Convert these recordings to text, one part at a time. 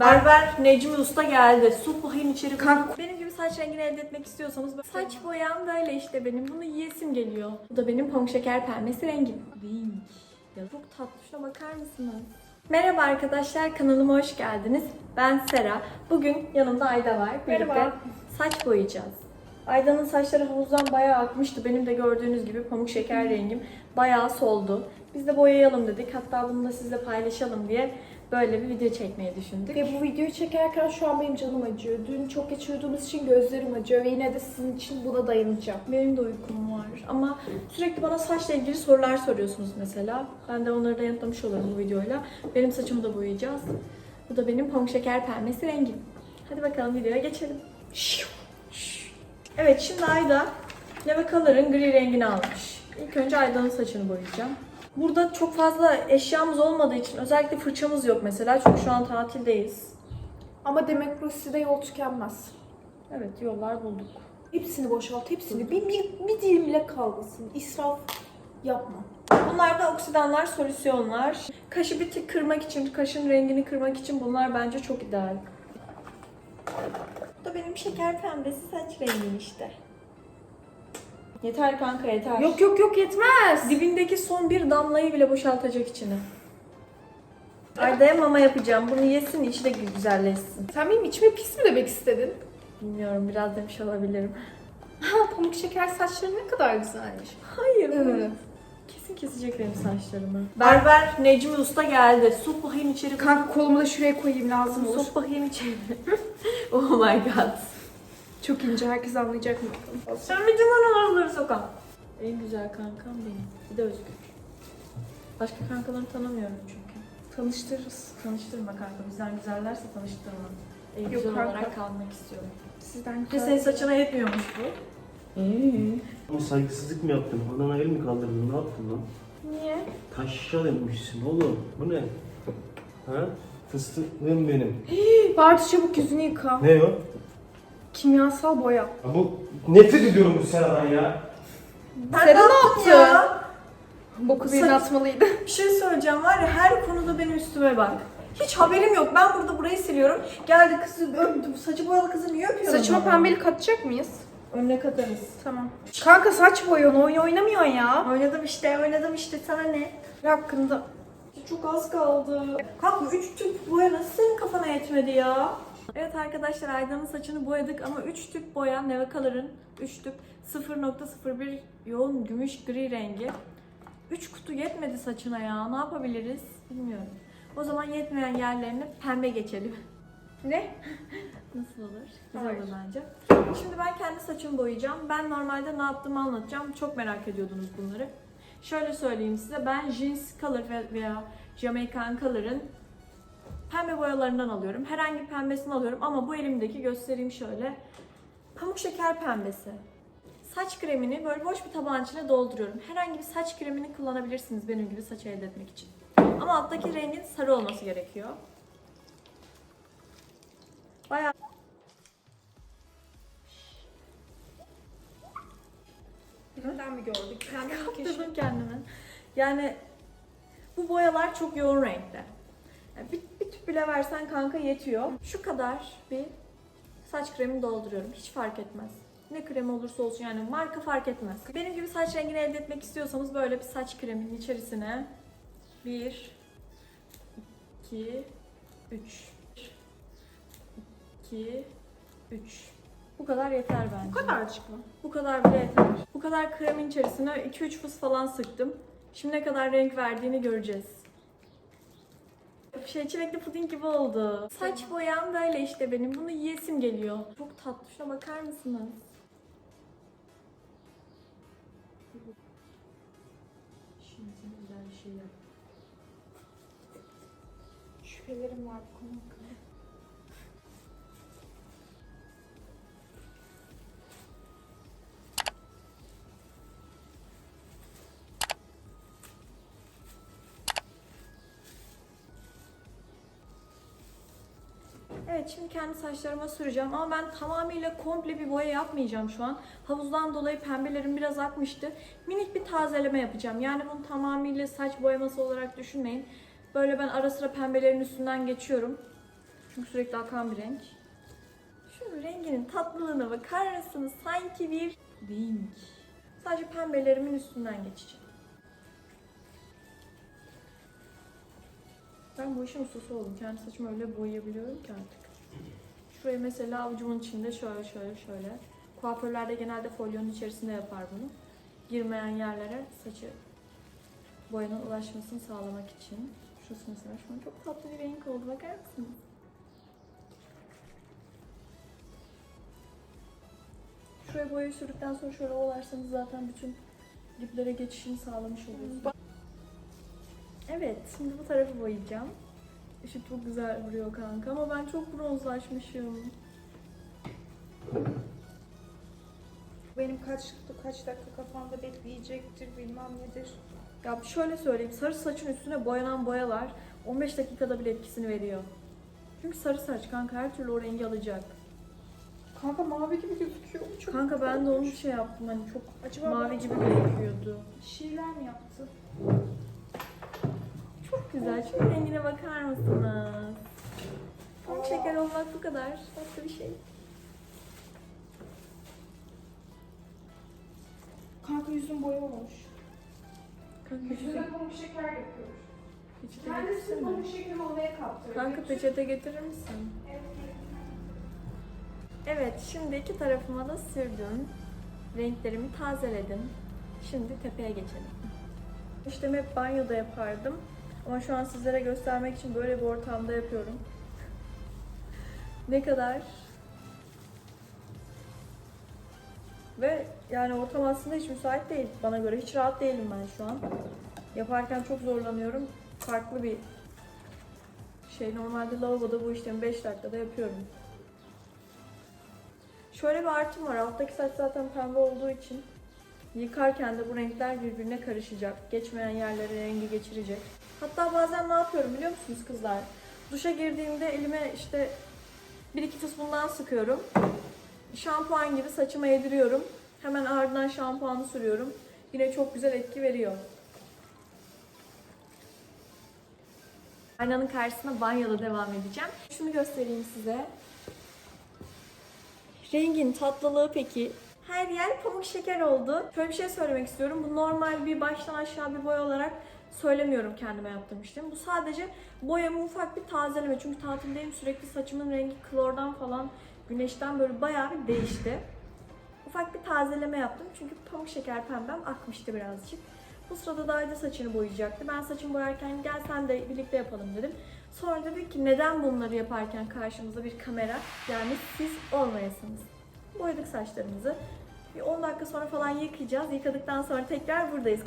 Berber Necmi Usta geldi. Su bakayım içeri. Kalk. Benim gibi saç rengini elde etmek istiyorsanız böyle- saç boyam böyle işte benim. Bunu yiyesim geliyor. Bu da benim pamuk şeker pembesi rengim. Renk. Ya çok tatlı. Şuna bakar mısınız? Merhaba arkadaşlar kanalıma hoş geldiniz. Ben Sera. Bugün yanımda Ayda var. Birlikte Merhaba. saç boyayacağız. Ayda'nın saçları havuzdan bayağı akmıştı. Benim de gördüğünüz gibi pamuk şeker rengim bayağı soldu. Biz de boyayalım dedik. Hatta bunu da sizle paylaşalım diye böyle bir video çekmeyi düşündük. Ve bu videoyu çekerken şu an benim canım acıyor. Dün çok geç uyuduğumuz için gözlerim acıyor ve yine de sizin için buna dayanacağım. Benim de uykum var ama sürekli bana saçla ilgili sorular soruyorsunuz mesela. Ben de onları da yanıtlamış olurum bu videoyla. Benim saçımı da boyayacağız. Bu da benim pamuk şeker pembesi rengim. Hadi bakalım videoya geçelim. Evet şimdi Ayda Leve Color'ın gri rengini almış. İlk önce Ayda'nın saçını boyayacağım. Burada çok fazla eşyamız olmadığı için özellikle fırçamız yok mesela çünkü şu an tatildeyiz. Ama demek Rusya'da yol tükenmez. Evet yollar bulduk. Hepsini boşalt, hepsini. Bir, bir, bir dilim bile kalmasın. İsraf yapma. Bunlar da oksidanlar, solüsyonlar. Kaşı bir tık kırmak için, kaşın rengini kırmak için bunlar bence çok ideal. Bu da benim şeker pembesi saç rengim işte. Yeter kanka yeter. Yok yok yok yetmez. Dibindeki son bir damlayı bile boşaltacak içine. Arda'ya mama yapacağım. Bunu yesin, içi de güzelleşsin. Sen benim içime pis mi demek istedin? Bilmiyorum, biraz demiş olabilirim. Ha pamuk şeker saçları ne kadar güzelmiş. Hayır. Evet. Kesin kesecek benim saçlarımı. Berber Necmi Usta geldi. Sok bakayım içeri. Kanka kolumu da şuraya koyayım lazım olur. Sok bakayım içeri. oh my god. Çok ince herkes anlayacak mı? Sen bir cümle oraları sokan. En güzel kankam benim. Bir de Özgür. Başka kankalarını tanımıyorum çünkü. Tanıştırırız. Tanıştırma kanka. Bizden güzellerse tanıştırma. En Yok güzel kanka. olarak kalmak istiyorum. Sizden Bir de senin saçına yetmiyormuş bu. Ama saygısızlık mı yaptın? Bana el mi kaldırdın? Ne yaptın lan? Niye? Taşa dönmüşsün oğlum. Bu ne? Ha? Fıstığım benim. Bartu çabuk yüzünü yıka. Ne o? Kimyasal boya. Ya bu nefret ediyorum bu Sera'dan ya. Ben Sera ne yaptı? ya? Boku birine Saç- atmalıydı. Bir şey söyleyeceğim var ya her konuda benim üstüme bak. Hiç haberim yok. Ben burada burayı siliyorum. Geldi kızı öptü. Saçı boyalı kızı niye öpüyorum? Saçıma ben? pembelik atacak mıyız? Önüne katarız. Tamam. Kanka saç boyuyorsun, oyun oynamıyorsun ya. Oynadım işte, oynadım işte. Sana ne? Hakkında. Çok az kaldı. Kalk 3 tüp boya nasıl senin kafana yetmedi ya? Evet arkadaşlar Ayda'nın saçını boyadık ama 3 tüp boya Neve Color'ın 3 tüp 0.01 yoğun gümüş gri rengi. 3 kutu yetmedi saçına ya. Ne yapabiliriz? Bilmiyorum. O zaman yetmeyen yerlerine pembe geçelim. Ne? Nasıl olur? Güzel olur bence. Şimdi ben kendi saçımı boyayacağım. Ben normalde ne yaptığımı anlatacağım. Çok merak ediyordunuz bunları. Şöyle söyleyeyim size. Ben Jeans Color ve- veya Jamaican Color'ın pembe boyalarından alıyorum. Herhangi pembesini alıyorum ama bu elimdeki göstereyim şöyle. Pamuk şeker pembesi. Saç kremini böyle boş bir tabağın içine dolduruyorum. Herhangi bir saç kremini kullanabilirsiniz benim gibi saç elde etmek için. Ama alttaki rengin sarı olması gerekiyor. Bayağı Birinden mi gördük? Pembe mi keşif? Kaptırdım kendimi. Yani bu boyalar çok yoğun renkte. Yani bir, tüp bile versen kanka yetiyor. Şu kadar bir saç kremi dolduruyorum. Hiç fark etmez. Ne kremi olursa olsun yani marka fark etmez. Benim gibi saç rengini elde etmek istiyorsanız böyle bir saç kreminin içerisine 1 2 3 2 3 Bu kadar yeter bence. Bu kadarcık mı? Bu kadar bile yeter. Bu kadar kremin içerisine 2-3 fıs falan sıktım. Şimdi ne kadar renk verdiğini göreceğiz. Şey çilekli puding gibi oldu. Saç boyam böyle işte benim. Bunu yiyesim geliyor. Çok tatlı. Şuna bakar mısınız? Şimdi güzel bir şey yap. Şüphelerim var bu konu Evet şimdi kendi saçlarıma süreceğim ama ben tamamıyla komple bir boya yapmayacağım şu an. Havuzdan dolayı pembelerim biraz akmıştı. Minik bir tazeleme yapacağım. Yani bunu tamamıyla saç boyaması olarak düşünmeyin. Böyle ben ara sıra pembelerin üstünden geçiyorum. Çünkü sürekli akan bir renk. Şu renginin tatlılığına bakar mısınız? Sanki bir renk. Sadece pembelerimin üstünden geçeceğim. Ben bu işin ustası oldum. Kendi saçımı öyle boyayabiliyorum ki artık. Şurayı mesela avucumun içinde şöyle şöyle şöyle. Kuaförler de genelde folyonun içerisinde yapar bunu. Girmeyen yerlere saçı boyanın ulaşmasını sağlamak için. Şurası mesela şu an çok tatlı bir renk oldu. Bakar mısınız? Şuraya boyayı sürdükten sonra şöyle ovalarsanız zaten bütün diplere geçişini sağlamış oluyorsunuz. Evet, şimdi bu tarafı boyayacağım. Işık çok güzel vuruyor kanka ama ben çok bronzlaşmışım. Benim kaç kaç dakika kafamda bekleyecektir bilmem nedir. Ya şöyle söyleyeyim, sarı saçın üstüne boyanan boyalar 15 dakikada bile etkisini veriyor. Çünkü sarı saç kanka her türlü o rengi alacak. Kanka mavi gibi gözüküyor. Çok Kanka ben de onu şey yaptım hani çok Acaba mavi gibi gözüküyordu. Şiirler mi yaptı? Çok güzel. Şu rengine bakar mısınız? Pamuk şeker olmak bu kadar. Tatlı bir şey. Kanka yüzüm boyamamış. Kanka Yüzüne pamuk şeker yapıyor. peçete Kendisi pamuk şekeri olmaya kaptırıyor. Kanka peçete getirir misin? Evet. Evet, şimdi iki tarafıma da sürdüm. Renklerimi tazeledim. Şimdi tepeye geçelim. İşte hep banyoda yapardım. Ama şu an sizlere göstermek için böyle bir ortamda yapıyorum. ne kadar ve yani ortam aslında hiç müsait değil bana göre. Hiç rahat değilim ben şu an. Yaparken çok zorlanıyorum. Farklı bir şey. Normalde lavaboda bu işlemi 5 dakikada yapıyorum. Şöyle bir artım var. Alttaki saç zaten pembe olduğu için yıkarken de bu renkler birbirine karışacak. Geçmeyen yerlere rengi geçirecek. Hatta bazen ne yapıyorum biliyor musunuz kızlar? Duşa girdiğimde elime işte bir iki fıs bundan sıkıyorum. Şampuan gibi saçıma yediriyorum. Hemen ardından şampuanı sürüyorum. Yine çok güzel etki veriyor. Aynanın karşısına banyoda devam edeceğim. Şunu göstereyim size. Rengin tatlılığı peki. Her yer pamuk şeker oldu. Şöyle bir şey söylemek istiyorum. Bu normal bir baştan aşağı bir boya olarak söylemiyorum kendime yaptığım işlemi. Bu sadece boyamı ufak bir tazeleme. Çünkü tatildeyim sürekli saçımın rengi klordan falan güneşten böyle bayağı bir değişti. Ufak bir tazeleme yaptım. Çünkü pamuk şeker pembem akmıştı birazcık. Bu sırada da Ayda saçını boyayacaktı. Ben saçımı boyarken gel sen de birlikte yapalım dedim. Sonra dedik ki neden bunları yaparken karşımıza bir kamera yani siz olmayasınız. Boyadık saçlarımızı. Bir 10 dakika sonra falan yıkayacağız. Yıkadıktan sonra tekrar buradayız.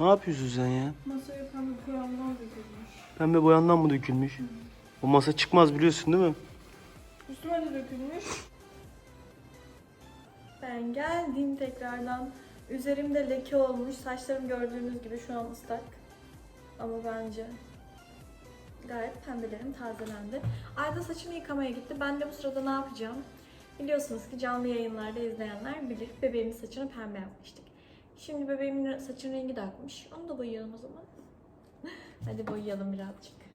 Ne yapıyorsun sen ya? Masaya pembe boyamdan dökülmüş. Pembe boyandan mı dökülmüş? O masa çıkmaz biliyorsun değil mi? Üstüme de dökülmüş. Ben geldim tekrardan. Üzerimde leke olmuş. Saçlarım gördüğünüz gibi şu an ıslak. Ama bence gayet pembelerim tazelendi. Ayda saçını yıkamaya gitti. Ben de bu sırada ne yapacağım? Biliyorsunuz ki canlı yayınlarda izleyenler bilir. Bebeğimin saçını pembe yapmıştık. Şimdi bebeğimin saçın rengi de akmış. Onu da boyayalım o zaman. Hadi boyayalım birazcık.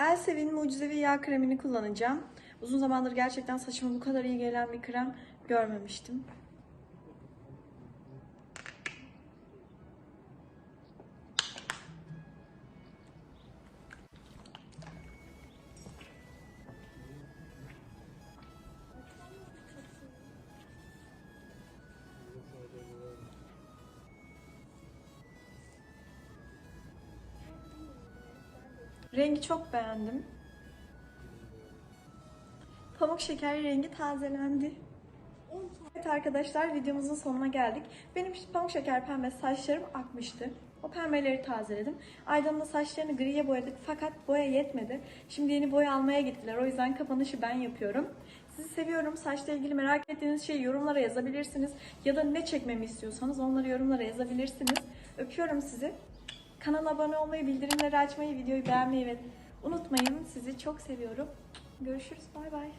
Elsevin mucizevi yağ kremini kullanacağım. Uzun zamandır gerçekten saçıma bu kadar iyi gelen bir krem görmemiştim. Rengi çok beğendim. Pamuk şeker rengi tazelendi. Evet arkadaşlar videomuzun sonuna geldik. Benim pamuk şeker pembe saçlarım akmıştı. O pembeleri tazeledim. Aydan'ın da saçlarını griye boyadık fakat boya yetmedi. Şimdi yeni boya almaya gittiler. O yüzden kapanışı ben yapıyorum. Sizi seviyorum. Saçla ilgili merak ettiğiniz şeyi yorumlara yazabilirsiniz. Ya da ne çekmemi istiyorsanız onları yorumlara yazabilirsiniz. Öpüyorum sizi. Kanala abone olmayı, bildirimleri açmayı, videoyu beğenmeyi ve unutmayın. Sizi çok seviyorum. Görüşürüz. Bay bay.